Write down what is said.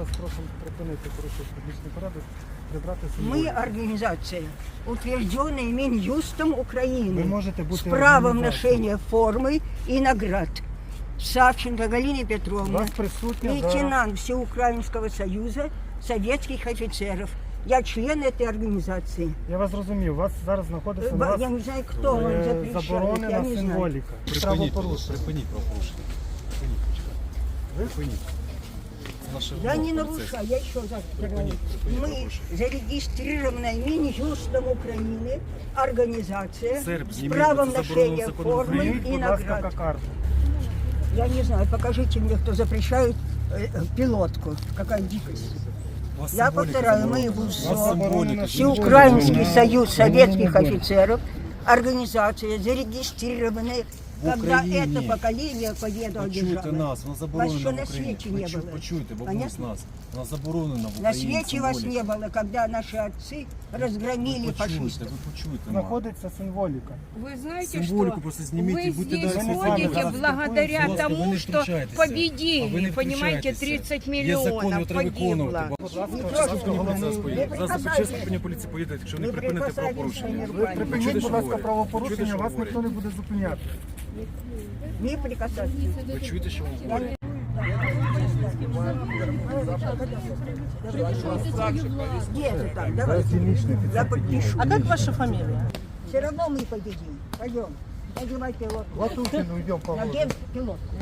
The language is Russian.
вас прошу припинити порушувати публічний порядок, прибрати Мы символіку. организация, утвержденная Минюстом Ви Украины, можете бути с правом організацією. ношения формы и наград. Савченко Галина У Петровна, вас присутня зараз лейтенант Всеукраинского союза советских офицеров. Я член этой организации. Я вас зрозумів, у вас зараз знаходиться на Э, вас Я не знаю, кто вам е, запрещает, я заборонена не знаю. символіка. Припиніть, Правопорушення. припиніть правопорушення. Припиніть, почекайте. Припиніть. Це наше Я вимога, не поліцейські. нарушаю, я еще раз говорю. Припиніть, припиніть Мы правопорушення. зарегистрированная Минюстом Украины организация Серб, с зніміть, правом це заборонено ношения законом формы України. Прийміть, и будь ласка, наград. кокарту. Я не знаю, покажите мне, кто запрещает э, э, пилотку. Какая дикость. У вас Я символіка повторяю, мы заборонена. У вас ВУЗО, символіка. Всеукраинский союз советских офицеров, организация зарегистрированная, В когда Украине. это поколение поеду Почуйте одержало. нас, вона заборонена що в на Україні. світі не Почу- було. Почуйте, бабусь Понятно? нас. Вона заборонена в На Україні. свете вас символіка. не было, когда наши отцы разгромили Ви почуйте, фашистов. ви почуйте. ма. Знаходиться символіка. Вы знаете, Символику что просто снимите и вы будьте здесь дальше ходите спокойно. благодаря Просто вы тому, не что включайтесь. А вы победили, не понимаете, включайтеся. 30 Є закон, його миллионов треба виконувати. погибло. Будь ласка, Не зараз прошу, головний- Зараз не поїде. Зараз прикасайтесь. почесно пані поліції поїде, якщо не Не припините прикасайтесь правопорушення. мені. Ви припиніть, чуєте, будь що ласка, говорять? правопорушення, Чуєте, що вас ніхто говорять? не буде зупиняти. Не прикасайтесь. Ви чуєте, що подпишу. А как ваша фамилия? Все равно мы победим. Пойдем. Надевай пилотку. Латухину йдемо по Надень пилотку.